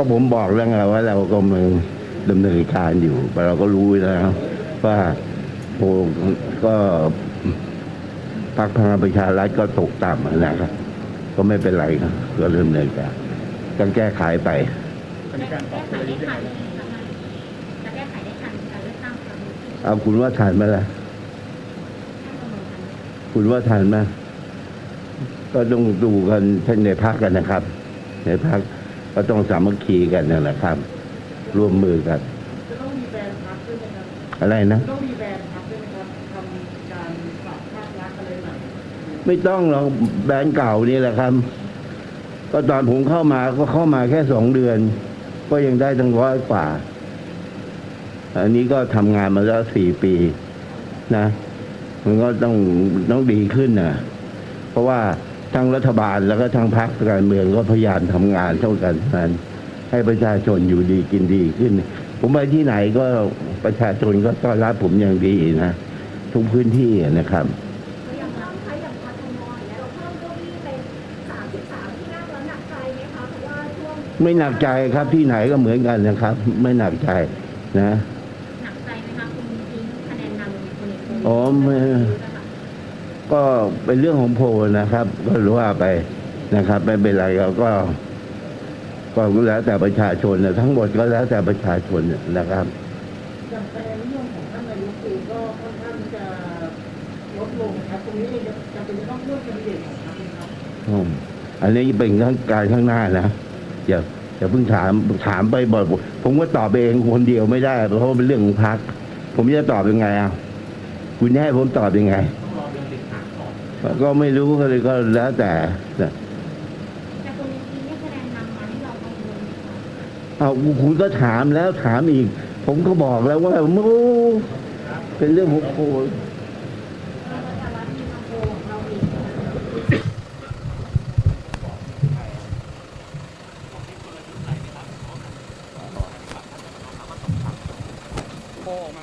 ก็ผมบอกแล้วไงว่าเรากำลังดำเนินการอยู่เราก็รู้แล้วว่าโอ้ก็พรรคพลังประชารัฐก็ตกต่ำนะครับก็ไม่เป็นไรครับก็เริ่มเนินการก็แก้ไขไปจะแก้ไขได้ทันจะแก้ไขได้ทันการเลือกตั้งครั้งนี้เอาคุณว่าทันไหมล่ะคุณว่าทันไหมก็ต้องดูกันในพักกันนะครับ ในพัก ก็ต้องสามัคคีกันนั่นแหละครับ ร่วมมือกัน จะต้องมีแบรนด์พักด้วยไหมครับอะไรนะ ต้องมีแบรนด์พักด้วยไหมครับทำการปรับภาพลักษณ์อะไรใหม่ไม่ต้องหรอกแบรนด์เก่านี่แหละครับ ก็ตอนผมเข้ามาก็เข้ามาแค่สองเดือน ก็ยังได้ตั้งร้อยกว่า อันนี้ก็ทำงานมาแล้วสี่ปีนะ มันก็ต้องต้องดีขึ้นนะเพราะว่า ทั้งรัฐบาลแล้วก็ทั้งพรรคการเมืองก็พยายามทำงานเท่ากันนั้นให้ประชาชนอยู่ดีกินดีขึ้น ผมไปที่ไหนก็ประชาชนก็ต้อนรับผมอย่างดีนะทุกพื้นที่นะครับอย่างเราใช้อย่างกทมเนี่ยเราเพิ่มเก้าอี้เป็น33ที่นั่งแล้วหนักใจไหมคะเพราะว่าช่วงไม่หนักใจครับที่ไหนก็เหมือนกันนะครับ ไม่หนักใจนะหนักใจไหมคะคุณทิ้งคะแนนนำคนเอกประยุทธ์อ๋อไม่ ก็เป็นเรื่องของโพลนะครับ ก็รู้ว่าไปนะครับ ไม่เป็นไรเราก็ก็แล้วแต่ประชาชนนะทั้งหมดก็แล้วแต่ประชาชนนะครับอย่างคะแนนนิยมของท่านนายกเองก็ค่อนข้างจะลดลงครับตรงนี้เองจะจะเป็นต้องเพิ่มแคนดิเดตของพรรคไหมครับอืมอันนี้เป็นข้างการข้างหน้านะอย่าอย่าเพิ่งถามถามไปบ่อยผมก็ตอบไปเองคนเดียวไม่ได้ เพราะว่าเป็นเรื่องของพรรคผมจะตอบยังไงอะคุณจะให้ผมตอบยังไง ก็ไม่รู้ก็เลยก็แล้วแต่นะแต่คุณทิ้งเนี่ยคะแนนนำมาที่เรากังวลไหมคะเอาคุณก็ถามแล้วถามอีก ผมก็บอกแล้วว่าโอ้เป็นเรื่องของโพลโพออกมา